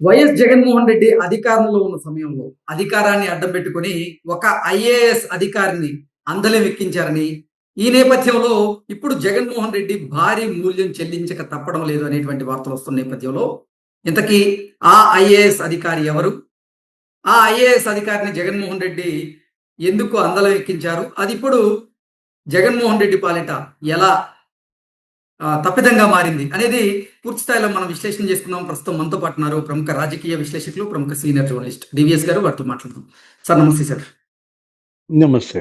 YS Jaganmohan Reddy అధికారంలో ఉన్న సమయంలో అధికారాన్ని అడ్డం పెట్టుకొని ఒక ఐఏఎస్ అధికారిని అందలం ఎక్కించారని ఈ నేపథ్యంలో ఇప్పుడు జగన్మోహన్ రెడ్డి భారీ మూల్యం చెల్లించక తప్పడం లేదు అనేటువంటి వార్తలు వస్తున్న నేపథ్యంలో ఇంతకీ ఆ ఐఏఎస్ అధికారి ఎవరు? ఆ ఐఏఎస్ అధికారిని జగన్మోహన్ రెడ్డి ఎందుకు అందలం ఎక్కించారు? అది ఇప్పుడు జగన్మోహన్ రెడ్డి పాలిట ఎలా తప్పిదంగా మారింది. అనేది పూర్తి స్థాయిలో మనం విశ్లేషణ చేసుకుందాం ప్రస్తుతం మనతో పాటు ఉన్నారు ప్రముఖ రాజకీయ విశ్లేషకులు ప్రముఖ సీనియర్ జర్నలిస్ట్ డివిఎస్ గారు. వారితో మాట్లాడదాం. సార్ నమస్తే సార్. నమస్తే.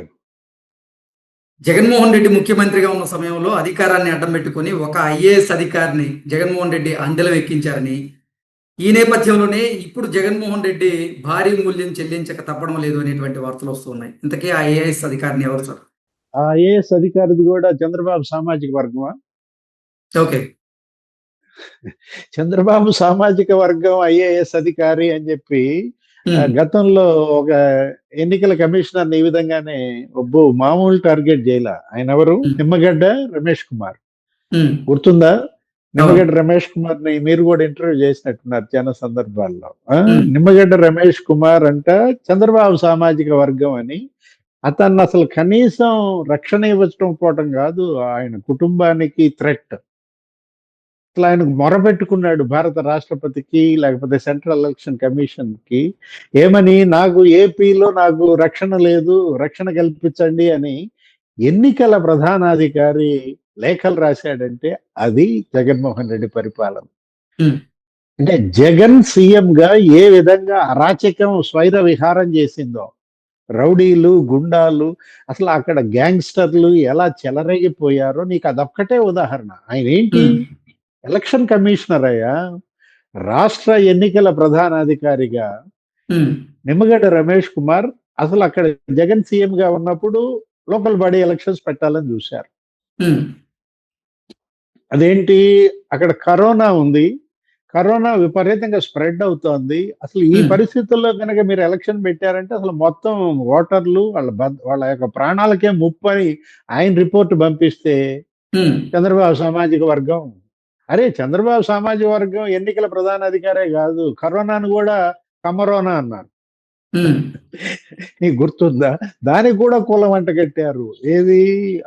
జగన్మోహన్ రెడ్డి ముఖ్యమంత్రిగా ఉన్న సమయంలో అధికారాన్ని అడ్డం పెట్టుకొని ఒక ఐఏఎస్ అధికారిని జగన్మోహన్ రెడ్డి అందలం ఎక్కించారని ఈ నేపథ్యంలోనే ఇప్పుడు జగన్మోహన్ రెడ్డి భారీ మూల్యం చెల్లించక తప్పడం లేదు అనేటువంటి వార్తలు వస్తున్నాయి ఇంతకీ ఆ ఐఏఎస్ అధికారిని ఎవరు సార్? ఆ ఐఏఎస్ అధికారిది కూడా చంద్రబాబు సామాజిక వర్గమా? ఓకే. చంద్రబాబు సామాజిక వర్గం ఐఏఎస్ అధికారి అని చెప్పి గతంలో ఒక ఎన్నికల కమిషనర్ ఈ విధంగానే ఒబ్బు మామూలు టార్గెట్ చేయలే. ఆయన ఎవరు. నిమ్మగడ్డ రమేష్ కుమార్. గుర్తుందా? నిమ్మగడ్డ రమేష్ కుమార్ని మీరు కూడా ఇంటర్వ్యూ చేసినట్టున్నారు చాలా సందర్భాల్లో. నిమ్మగడ్డ రమేష్ కుమార్ అంట చంద్రబాబు సామాజిక వర్గం అని. అతన్ని అసలు కనీసం రక్షణ ఇవ్వటం పోవటం కాదు. ఆయన కుటుంబానికి థ్రెట్. అసలు ఆయన మొరపెట్టుకున్నాడు భారత రాష్ట్రపతికి లేకపోతే సెంట్రల్ ఎలక్షన్ కమిషన్కి ఏమని నాకు ఏపీలో నాకు రక్షణ లేదు రక్షణ కల్పించండి అని ఎన్నికల ప్రధానాధికారి లేఖలు రాశాడంటే అది జగన్మోహన్ రెడ్డి పరిపాలన. అంటే జగన్ సీఎం గా ఏ విధంగా అరాచకం స్వైర విహారం చేసిందో రౌడీలు గుండాలు అసలు అక్కడ గ్యాంగ్స్టర్లు ఎలా చెలరేగిపోయారో నీకు అదొక్కటే ఉదాహరణ. ఆయన ఏంటి? ఎలక్షన్ కమిషనర్ అయ్యా రాష్ట్ర ఎన్నికల ప్రధానాధికారిగా నిమ్మగడ్డ రమేష్ కుమార్ అసలు అక్కడ జగన్ సీఎం గా ఉన్నప్పుడు లోకల్ బాడీ ఎలక్షన్స్ పెట్టాలని చూశారు. అదేంటి? అక్కడ కరోనా ఉంది. కరోనా విపరీతంగా స్ప్రెడ్ అవుతోంది. అసలు ఈ. పరిస్థితుల్లో కనుక మీరు ఎలక్షన్ పెట్టారంటే అసలు మొత్తం ఓటర్లు వాళ్ళ వాళ్ళ యొక్క ప్రాణాలకే ముప్పు అని ఆయన రిపోర్ట్ పంపిస్తే చంద్రబాబు సామాజిక వర్గం అరే చంద్రబాబు సామాజిక వర్గం ఎన్నికల ప్రధాన అధికారే కాదు కరోనాను కూడా కమరోనా అన్నారు నీకు గుర్తుందా దానికి కూడా కులం అంటగట్టారు ఏది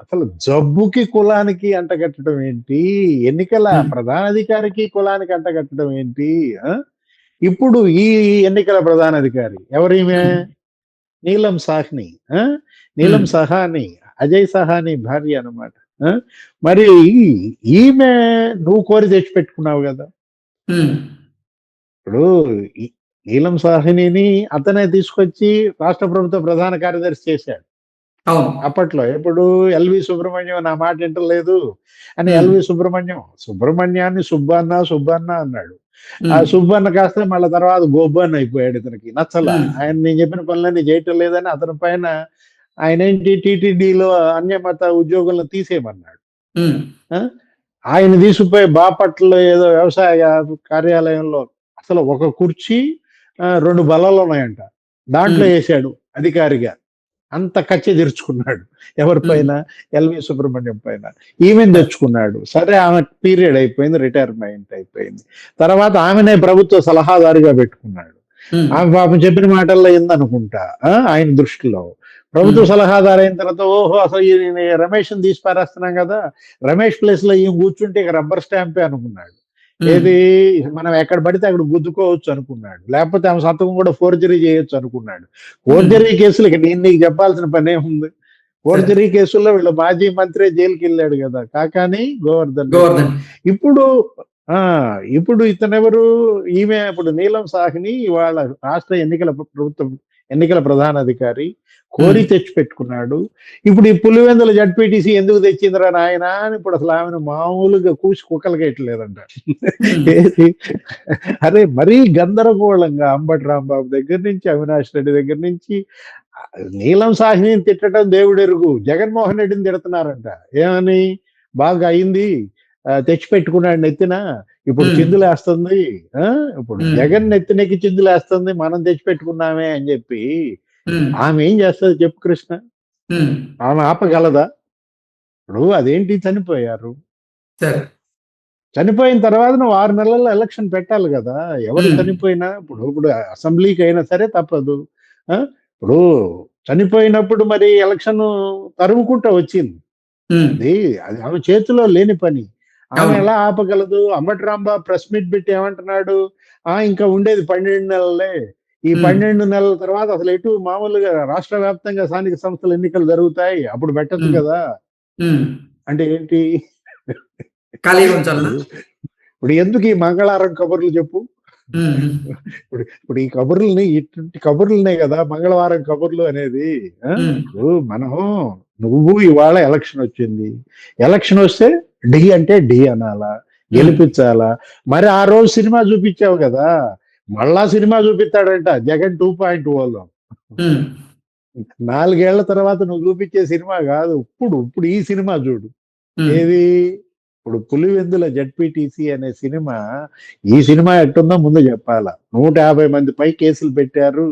అసలు జబ్బుకి కులానికి అంటగట్టడం ఏంటి ఎన్నికల. ప్రధానాధికారికి కులానికి అంటగట్టడం ఏంటి? ఇప్పుడు ఈ ఎన్నికల ప్రధానాధికారి ఎవరిమే Hmm. నీలం సాహ్ని? నీలం. సహాని అజయ్ సహాని భార్య అన్నమాట ఆ? మరి ఈమె నువ్వు కోరి తెచ్చిపెట్టుకున్నావు కదా. ఇప్పుడు నీలం సాహ్నిని అతనే తీసుకొచ్చి రాష్ట్ర ప్రభుత్వ ప్రధాన కార్యదర్శి చేశాడు. అప్పట్లో ఎప్పుడు ఎల్వి సుబ్రహ్మణ్యం నా మాట వింటలేదు అని. ఎల్వి సుబ్రహ్మణ్యం సుబ్రహ్మణ్యాన్ని సుబ్బన్న సుబ్బన్న అన్నాడు. ఆ సుబ్బన్న కాస్త మళ్ళీ తర్వాత గోబ్బన్న అయిపోయాడు ఇతనికి. నచ్చల. ఆయన నేను చెప్పిన పనులన్నీ చేయటం లేదని అతని పైన ఆయన ఏంటి? టీటీడీలో అన్యమత ఉద్యోగులను తీసేయమన్నాడు. ఆయన తీసుకుపోయి బాపట్ల ఏదో వ్యవసాయ కార్యాలయంలో అసలు ఒక కుర్చీ రెండు బలాలు ఉన్నాయంట. దాంట్లో. వేసాడు అధికారిగా. అంత కచ్చి తెరుచుకున్నాడు. ఎవరిపైన ఎల్వి సుబ్రహ్మణ్యం పైన. ఈమెను తెచ్చుకున్నాడు. సరే ఆమె పీరియడ్ అయిపోయింది రిటైర్మెంట్ అయిపోయింది. తర్వాత ఆమెనే ప్రభుత్వ సలహాదారుగా పెట్టుకున్నాడు. ఆమె పాపం చెప్పిన మాటల్లో ఏందనుకుంటా? ఆ, ఆయన దృష్టిలో. ప్రభుత్వ. సలహాదారు అయిన తర్వాత ఓహో అసలు ఈయన రమేష్ తీసి పారేస్తున్నాం కదా. రమేష్ ప్లేస్లో ఈయన కూర్చుంటే ఇక రబ్బర్ స్టాంపే అనుకున్నాడు. ఏది మనం ఎక్కడ పడితే అక్కడ గుద్దుకోవచ్చు అనుకున్నాడు. లేకపోతే ఆమె సంతకం కూడా ఫోర్జరీ చేయొచ్చు అనుకున్నాడు. ఫోర్జరీ కేసులు ఇక నేను నీకు చెప్పాల్సిన పని ఏముంది ఫోర్జరీ కేసుల్లో వీళ్ళు మాజీ మంత్రి జైలుకి వెళ్ళాడు కదా. కాకాని గోవర్ధన్. గోవర్ధన్. ఇప్పుడు ఇప్పుడు ఇతనెవరు? ఈమె ఇప్పుడు నీలం సాహ్ని ఇవాళ రాష్ట్ర ఎన్నికల ప్రభుత్వం ఎన్నికల ప్రధానాధికారి. కోరి తెచ్చి పెట్టుకున్నాడు ఇప్పుడు ఈ పులివెందుల జడ్పీటీసీ ఎందుకు తెచ్చిందిరా నాయన అని ఇప్పుడు అసలు ఆమెను మామూలుగా కూసి కుక్కలకేయట్లేదంట? అరే మరీ గందరగోళంగా అంబటి రాంబాబు దగ్గర నుంచి అవినాష్ రెడ్డి దగ్గర నుంచి నీలం సాహ్నిని తిట్టడం దేవుడెరుగు జగన్మోహన్ రెడ్డిని తిడుతున్నారంట. ఏమని? బాగా అయింది. ఆ, తెచ్చి పెట్టుకున్నాడు నెత్తిన. ఇప్పుడు. చిందులేస్తుంది. ఆ, ఇప్పుడు. జగన్ నెత్తినకి చిందులేస్తుంది మనం తెచ్చి పెట్టుకున్నామే అని చెప్పి. ఆమె ఏం చేస్తుంది చెప్పు కృష్ణ. ఆమె ఆపగలదా? ఇప్పుడు అదేంటి చనిపోయారు? చనిపోయిన తర్వాత నువ్వు ఆరు నెలల్లో ఎలక్షన్ పెట్టాలి కదా. ఎవరు. చనిపోయినా ఇప్పుడు ఇప్పుడు అసెంబ్లీకి అయినా సరే తప్పదు. ఆ? ఇప్పుడు చనిపోయినప్పుడు మరి ఎలక్షన్ తరుముకుంటా వచ్చింది. అది ఆమె చేతిలో లేని పని. ఆమె. ఎలా ఆపగలదు? అంబటి రాంబా ప్రెస్ మీట్ పెట్టి ఏమంటున్నాడు? ఆ ఇంకా ఉండేది పన్నెండు నెలలే. ఈ. పన్నెండు నెలల తర్వాత అసలు ఎటు మామూలుగా రాష్ట్ర వ్యాప్తంగా స్థానిక సంస్థల ఎన్నికలు జరుగుతాయి? అప్పుడు పెట్టచ్చు Hmm. కదా. అంటే ఏంటి? ఇప్పుడు ఎందుకు ఈ మంగళవారం కబుర్లు చెప్పు? ఇప్పుడు ఇప్పుడు ఈ కబుర్లని ఇటువంటి కబుర్లనే కదా మంగళవారం కబుర్లు అనేది. మనం నువ్వు ఇవాళ ఎలక్షన్ వచ్చింది. ఎలక్షన్ వస్తే డి అంటే డి అనాలా గెలిపించాలా? మరి ఆ రోజు సినిమా చూపించావు కదా మళ్ళా సినిమా చూపిస్తాడంట జగన్ టూ పాయింట్ ఓలో. నాలుగేళ్ళ తర్వాత నువ్వు చూపించే సినిమా కాదు ఇప్పుడు ఇప్పుడు ఈ సినిమా చూడు. ఏది? ఇప్పుడు పులివెందుల జడ్పీటీసీ అనే సినిమా ఈ సినిమా ఎట్టుందో ముందు చెప్పాలా. నూట యాభై మంది పై కేసులు పెట్టారు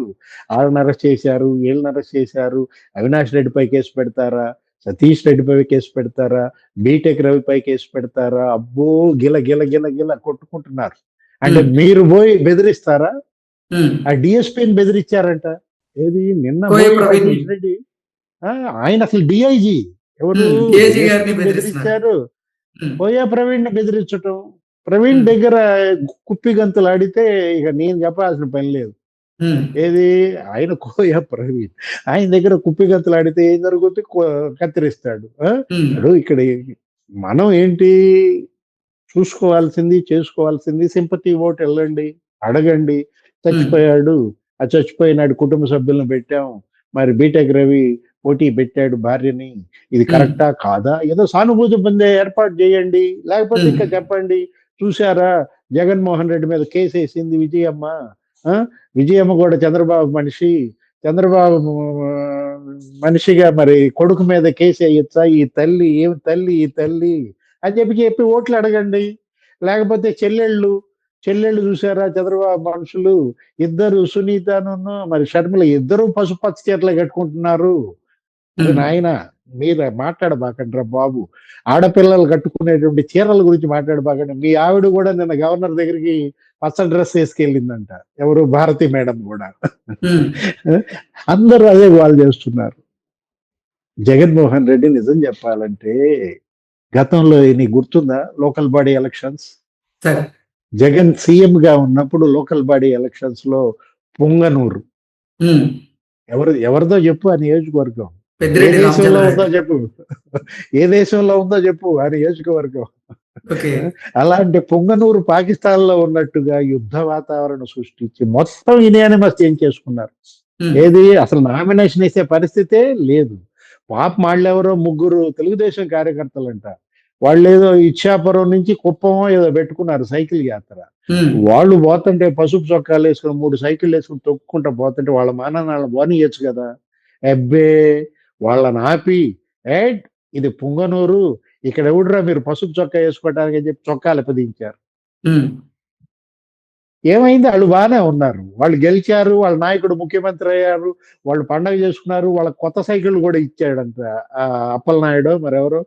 వాళ్ళని అరెస్ట్ చేశారు వీళ్ళని అరెస్ట్ చేశారు అవినాష్ రెడ్డిపై కేసు పెడతారా? సతీష్ రెడ్డిపై కేసు పెడతారా? బీటెక్ రవిపై కేసు పెడతారా? అబ్బో గిల గిల గిల గిల కొట్టుకుంటున్నారు. అంటే. మీరు పోయి బెదిరిస్తారా? ఆ డిఎస్పీని బెదిరించారంట ఏది? నిన్న. సతీష్ రెడ్డి. ఆయన అసలు డిఐజీ. ఎవరు. బెదిరించారు పోయా ప్రవీణ్ని బెదిరించటం. ప్రవీణ్. దగ్గర కుప్పి గంతులు ఆడితే ఇక నేను చెప్పాల్సిన పని లేదు. ఏది? ఆయన కోయా ప్రవీణ్. ఆయన దగ్గర కుప్పి గంతులు ఆడితే ఏం జరుగుతుంది కత్తిరిస్తాడు. ఇప్పుడు ఇక్కడ మనం ఏంటి? చూసుకోవాల్సింది చేసుకోవాల్సింది సింపతి ఓట్ వెళ్ళండి అడగండి. చచ్చిపోయాడు. ఆ చచ్చిపోయినాడు కుటుంబ సభ్యులను పెట్టాం. మరి బీటెక్ రవి పోటీ పెట్టాడు భార్యని. ఇది. కరెక్టా? కాదా? ఏదో సానుభూతి పొందే ఏర్పాటు చేయండి. లేకపోతే. ఇంకా చెప్పండి. చూసారా జగన్మోహన్ రెడ్డి మీద కేసు వేసింది విజయమ్మ? విజయమ్మ కూడా చంద్రబాబు మనిషి. చంద్రబాబు మనిషిగా మరి కొడుకు మీద కేసు వేయొచ్చా? ఈ తల్లి ఏం తల్లి ఈ తల్లి అని చెప్పి చెప్పి ఓట్లు అడగండి. లేకపోతే చెల్లెళ్ళు చెల్లెళ్ళు చూసారా చంద్రబాబు మనుషులు? ఇద్దరు సునీతను మరి షర్మిల ఇద్దరు పసుపచ్చ చీరలు కట్టుకుంటున్నారు. నాయన మీరు మాట్లాడబాకండ్రా బాబు. ఆడపిల్లలు కట్టుకునేటువంటి చీరల గురించి మాట్లాడబాకండి. మీ ఆవిడ కూడా నిన్న గవర్నర్ దగ్గరికి పచ్చ డ్రెస్ వేసుకెళ్ళిందంట. ఎవరు? భారతి మేడం కూడా. అందరూ అదే వాళ్ళు చేస్తున్నారు. జగన్మోహన్ రెడ్డి నిజం చెప్పాలంటే గతంలో నీకు గుర్తుందా? Local body elections? Jagan CM గా ఉన్నప్పుడు లోకల్ బాడీ ఎలక్షన్స్లో పొంగనూరు ఎవరు ఎవరిదో చెప్పు ఆ నియోజకవర్గం. ఏ దేశంలో ఉందో చెప్పు. ఏ దేశంలో ఉందో చెప్పు ఆ నియోజకవర్గం. అలాంటి పొంగనూరు పాకిస్తాన్లో ఉన్నట్టుగా యుద్ధ వాతావరణం సృష్టించి మొత్తం యునానిమస్ ఏం చేసుకున్నారు? ఏది? అసలు నామినేషన్ వేసే పరిస్థితే లేదు. పాప వాళ్ళెవరో ముగ్గురు తెలుగుదేశం కార్యకర్తలంట. వాళ్ళు ఏదో ఇచ్చాపురం నుంచి కుప్పమో ఏదో పెట్టుకున్నారు సైకిల్ యాత్ర. వాళ్ళు పోతుంటే పసుపు చొక్కాలు వేసుకుని మూడు సైకిల్ వేసుకుని తొక్కుంటా పోతుంటే వాళ్ళ మానాన్న పోనీయచ్చు కదా? అబ్బే! వాళ్ళని ఆపి ఏట్ ఇది పుంగనూరు ఇక్కడ ఎవడురా మీరు పసుపు చొక్కా వేసుకోవడానికి అని చెప్పి చొక్కాలు పదించారు ఏమైంది? వాళ్ళు బాగానే ఉన్నారు. వాళ్ళు గెలిచారు వాళ్ళ నాయకుడు ముఖ్యమంత్రి అయ్యారు వాళ్ళు పండగ చేసుకున్నారు వాళ్ళ కొత్త సైకిల్ కూడా ఇచ్చాడంట అప్పలనాయుడు మరెవరో.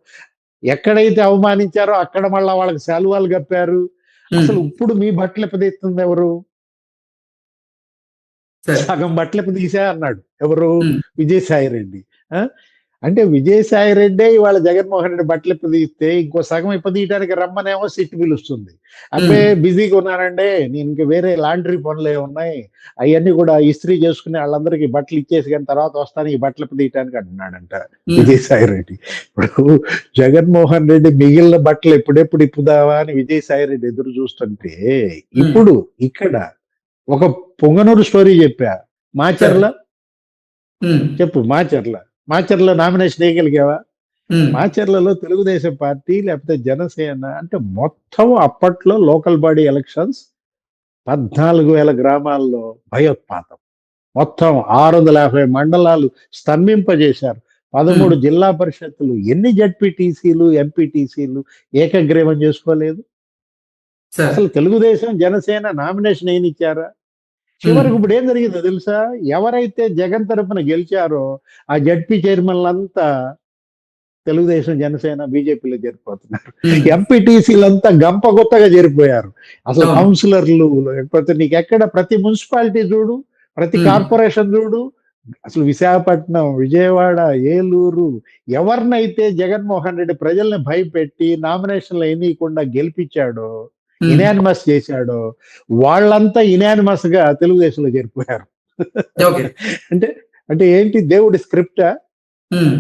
ఎక్కడైతే అవమానించారో అక్కడ మళ్ళా వాళ్ళకి శాలువాలు కప్పారు. అసలు ఇప్పుడు మీ బట్టలు ఎప్పదీస్తుంది ఎవరు? సగం బట్టలు తీసా అన్నాడు ఎవరు? విజయసాయి రెడ్డి. ఆ? అంటే విజయసాయి రెడ్డే ఇవాళ జగన్మోహన్ రెడ్డి బట్టలు ఇప్పదీస్తే ఇంకో సగం ఇప్పదీయడానికి రమ్మనేమో సిట్ పిలుస్తుంది. అబ్బే బిజీగా ఉన్నానండి నేను ఇంక వేరే లాండ్రీ పనులే ఉన్నాయి. అవన్నీ కూడా ఇస్త్రీ చేసుకుని వాళ్ళందరికీ బట్టలు ఇచ్చేసి కానీ తర్వాత వస్తాను ఈ బట్టలు ఇప్పదీయటానికి అంటున్నాడంట విజయసాయి రెడ్డి. ఇప్పుడు జగన్మోహన్ రెడ్డి మిగిలిన బట్టలు ఎప్పుడెప్పుడు ఇప్పుదావా అని విజయసాయి రెడ్డి ఎదురు చూస్తుంటే ఇప్పుడు ఇక్కడ ఒక పొంగనూరు స్టోరీ చెప్పా. మాచర్ల? చెప్పు మాచర్ల. మాచర్ల నామినేషన్ వేయగలిగావా? మాచర్లలో తెలుగుదేశం పార్టీ లేకపోతే జనసేన అంటే మొత్తం అప్పట్లో లోకల్ బాడీ ఎలక్షన్స్ పద్నాలుగు వేల గ్రామాల్లో భయోత్పాతం. మొత్తం ఆరు వందల యాభై మండలాలు స్తంభింపజేశారు. పదమూడు జిల్లా పరిషత్తులు ఎన్ని జడ్పీటీసీలు ఎంపీటీసీలు ఏకగ్రీవం చేసుకోలేదు? అసలు తెలుగుదేశం జనసేన నామినేషన్ ఏమి ఇచ్చారా? చివరికి ఇప్పుడు ఏం జరిగిందో తెలుసా? ఎవరైతే జగన్ తరపున గెలిచారో ఆ జడ్పీ చైర్మన్లంతా తెలుగుదేశం జనసేన బీజేపీలో చేరిపోతున్నారు. ఎంపీటీసీలంతా గంప కొత్తగా చేరిపోయారు. అసలు. కౌన్సిలర్లు లేకపోతే నీకు ఎక్కడ ప్రతి మున్సిపాలిటీ చూడు ప్రతి. కార్పొరేషన్ చూడు అసలు విశాఖపట్నం విజయవాడ ఏలూరు ఎవరినైతే జగన్మోహన్ రెడ్డి ప్రజల్ని భయపెట్టి నామినేషన్లు వేయనీయకుండా గెలిపించాడో ఇనానిమస్ చేశాడో. వాళ్ళంతా ఇనానిమస్గా తెలుగుదేశంలో చేరిపోయారు. అంటే అంటే ఏంటి దేవుడి స్క్రిప్టా? ఉమ్,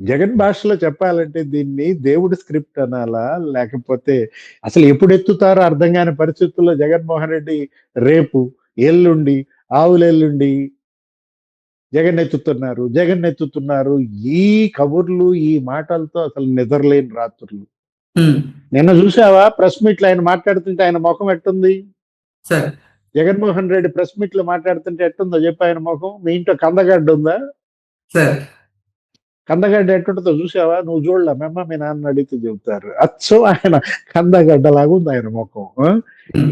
జగన్ భాషలో చెప్పాలంటే దీన్ని దేవుడి స్క్రిప్ట్ అనాలా? లేకపోతే అసలు ఎప్పుడు ఎత్తుతారో అర్థం కాని పరిస్థితుల్లో జగన్మోహన్ రెడ్డి రేపు ఎల్లుండి ఆవులెల్లుండి జగన్ ఎత్తుతున్నారు జగన్ ఎత్తుతున్నారు. ఈ కబుర్లు ఈ మాటలతో అసలు నిద్రలేని రాత్రులు. నిన్న చూసావా? ప్రెస్ మీట్లు ఆయన మాట్లాడుతుంటే ఆయన ముఖం ఎట్టుంది? జగన్మోహన్ రెడ్డి ప్రెస్ మీట్లు మాట్లాడుతుంటే ఎట్టుందో చెప్పి ఆయన ముఖం. మీ ఇంట్లో కందగడ్డ ఉందా? కందగడ్డ ఎట్టుంటుందో చూసావా? నువ్వు చూడలే. మేమ మీ నాన్న అడిగితే చెబుతారు. అచ్చో ఆయన కందగడ్డలాగా ఉంది ఆయన ముఖం.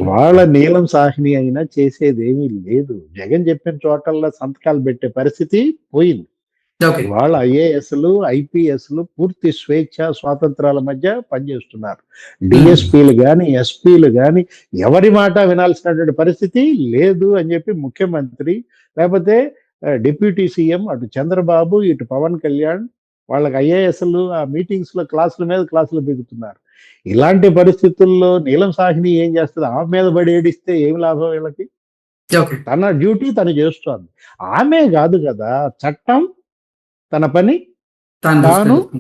వాళ్ళ నీలం సాహిని అయినా చేసేది ఏమీ లేదు. జగన్ చెప్పిన చోటల్లో సంతకాలు పెట్టే పరిస్థితి పోయింది. వాళ్ళ ఐఏఎస్లు ఐపీఎస్లు పూర్తి స్వేచ్ఛ స్వాతంత్రాల మధ్య పనిచేస్తున్నారు. డిఎస్పీలు కానీ ఎస్పీలు కానీ ఎవరి మాట వినాల్సినటువంటి పరిస్థితి లేదు అని చెప్పి ముఖ్యమంత్రి లేకపోతే డిప్యూటీ సీఎం అటు చంద్రబాబు ఇటు పవన్ కళ్యాణ్ వాళ్ళకి ఐఏఎస్లు ఆ మీటింగ్స్లో క్లాసుల మీద క్లాసులు బిగుతున్నారు. ఇలాంటి పరిస్థితుల్లో నీలం సాహిని ఏం చేస్తుంది? ఆమె మీద పడి ఏడిస్తే ఏమి లాభం వీళ్ళకి? తన డ్యూటీ తను చేస్తోంది. ఆమె కాదు కదా చట్టం తన పని తాను.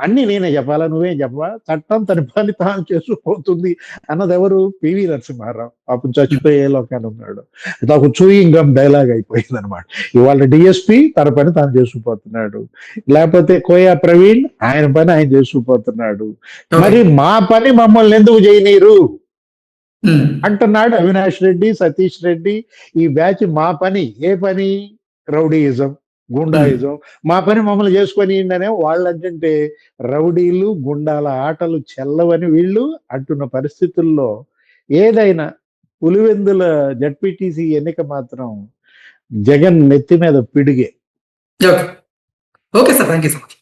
అన్ని నేనే చెప్పాలా? నువ్వేం చెప్పవా? చట్టం తన పని తాను చేసుకుపోతుంది అన్నది ఎవరు పివి నరసింహారావు. పాపం చచ్చిపోయే లోకాన్ని ఉన్నాడు. ఇది ఒక చూయింగ్ గమ్ డైలాగ్ అయిపోయింది అనమాట ఇవాళ డిఎస్పి తన పని తాను చేసుకుపోతున్నాడు. లేకపోతే కోయా ప్రవీణ్ ఆయన పని ఆయన చేసుకుపోతున్నాడు. మరి మా పని మమ్మల్ని ఎందుకు చేయనీరు? అంటున్నాడు అవినాష్ రెడ్డి సతీష్ రెడ్డి. ఈ బ్యాచ్ మా పని. ఏ పని? రౌడీయిజం. గుండాయిజం మా పని మమ్మల్ని చేసుకొని అనే వాళ్ళు అంటే రౌడీలు గుండాల ఆటలు చెల్లవని వీళ్ళు అంటున్న పరిస్థితుల్లో ఏదైనా పులివెందుల జడ్పీటీసీ ఎన్నిక మాత్రం జగన్ నెత్తి మీద పిడిగే. Okay. Okay sir. Thank you so much.